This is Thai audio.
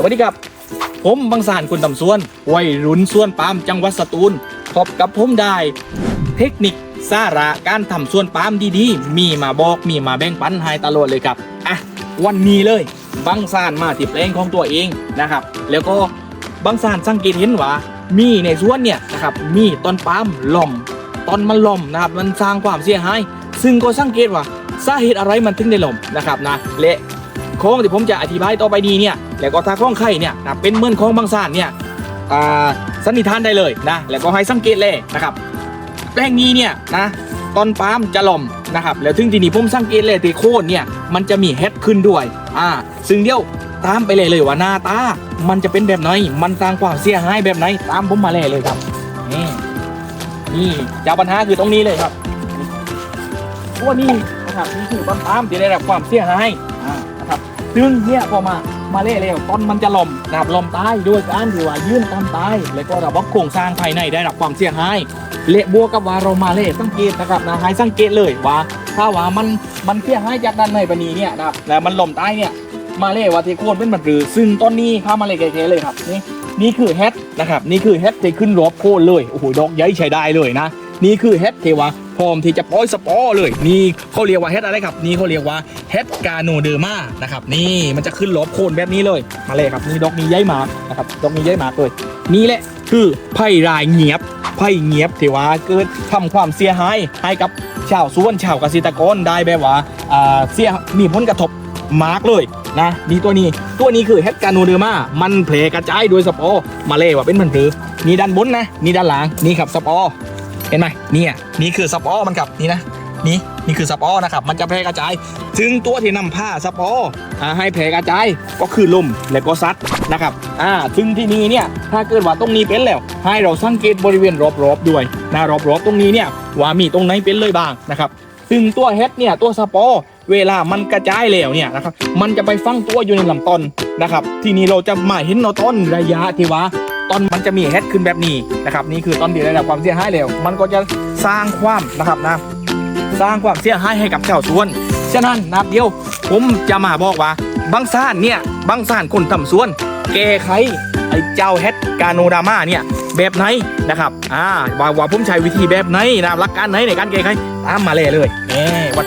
สวัสดีครับ ผมบางสารคุณตำส่วนวัยรุ่นส่วนปาล์มจังหวัดสตูลพบกับผมได้ เทคนิคสาระการทำส่วนปาล์มดีๆ มีมาบอกมีมาแบ่งปันให้ตลอดเลยครับอะวันนี้เลยบางสารมาที่แปลงของตัวเองนะครับ แล้วก็บางสารสังเกตเห็นว่ามีในสวนเนี่ยนะครับมีต้นปาล์มหล่อมต้นมันหล่อมนะครับมันสร้างความเสียหาย ซึ่งก็สังเกตว่าสาเหตุอะไรมันถึงได้หล่มนะครับนะและ โค้งที่ผมจะอธิบายต่อไปนี้เนี่ยแล้วก็ถ้าข้องไข่เนี่ยนะเป็นเหมือนโค้งบางสารเนี่ยอ่าสันนิษฐานได้เลยนะแล้วก็ให้สังเกตเลยนะครับแปลงนี้เนี่ยนะต้นปาล์มจะหล่อมนะครับแล้วถึงที่นี้ผมสังเกตเลยที่โคนเนี่ยมันจะมีเฮดขึ้นด้วยอ่าซึ่งเดี๋ยวตามไปเลยเลยว่าหน้าตา มันจะเป็นแบบไหน มันสร้างความเสียหายแบบไหน ตามผมมาเลยเลยครับ นี่นี่เจ้าปัญหาคือตรงนี้เลยครับตัวนี้นะครับนี่คือต้นปาล์มที่ได้รับความเสียหาย ซึ่งเนี่ยพอมามาเล่แล้วต้นมันจะหล่มนะครับหล่มตายด้วยการที่ว่ายื่นต้นตายแล้วก็ระบบโครงสร้างภายในได้รับความเสียหายเละบัวกับวาเรามาเละสังเกตนะครับนะให้สังเกตเลยว่าถ้าว่ามันมันเสียหายจากด้านในปนีเนี่ยนะครับแล้วมันหล่มใต้เนี่ยมาเละว่าเทโคนเป็นมันหรือซึ่งต้นนี้ข้ามาเลยแก่ๆเลยครับนี่นี่คือเฮดนะครับนี่คือเฮดที่ขึ้นรอบโคนเลยโอ้โหดอกใหญ่ใช้ได้เลยนะ นี่คือเฮดเทวาพร้อมที่จะปล่อยสปอร์เลย นี่เขาเรียกว่าเฮดอะไรครับ นี่เขาเรียกว่าเฮดกาโนเดอร์มานะครับ นี่มันจะขึ้นรอบโคนแบบนี้เลย มาเลยครับ นี่ดอกนี้ใหญ่มากนะครับ ดอกนี้ใหญ่มากเลย นี่แหละคือไผ่รายเงียบไผ่เงียบเทว่าเกิดทำความเสียหายให้กับชาวสวนชาวเกษตรกรได้แบบว่าอ่าเสียมีผลกระทบมากเลยนะนี่ตัวนี้ตัวนี้คือเฮดกาโนเดอร์มา มันแผลกระจายโดยสปอร์มาเลยว่าเป็นมันหรือนี่ด้านบนนะ นี่ด้านหลัง นี่ครับสปอร์ เห็นไหมเนี่ยนี่คือซับออมันครับนี่นะนี่นี่คือซับออนะครับมันจะแพร่กระจาย ถึงตัวที่นำผ้าซับออ่าให้แพร่กระจายก็คือลมและก็ซัดนะครับอ่าถึงที่นี้เนี่ยถ้าเกิดว่าตรงนี้เป็นแล้ว ให้เราสังเกตบริเวณรอบๆด้วยนะรอบๆตรงนี้เนี่ยว่ามีตรงไหนเป็นเลยบ้างนะครับซึ่งตัวเฮดเนี่ยตัวซับอเวลามันกระจายแล้วเนี่ยนะครับมันจะไปฟังตัวอยู่ในลำต้นนะครับ ทีนี้เราจะมาเห็นเอาต้นระยะที่ว่า ต้นมันจะมีเฮดขึ้นแบบนี้นะครับนี่คือต้นที่ได้รับความเสียหายแล้วมันก็จะสร้างความนะครับนะสร้างความเสียหายให้กับชาวสวนฉะนั้นนับเดี๋ยว ผมจะมาบอกว่าบางซ่านเนี่ยบางซ่านคนทำสวน แก้ไขไอ้เจ้าเฮดกาโนดามาเนี่ยแบบไหนนะครับอ่าว่าว่าผมใช้วิธีแบบไหนนะหลักการไหนในการแก้ไขตามมาเลยเลยเอ้วัด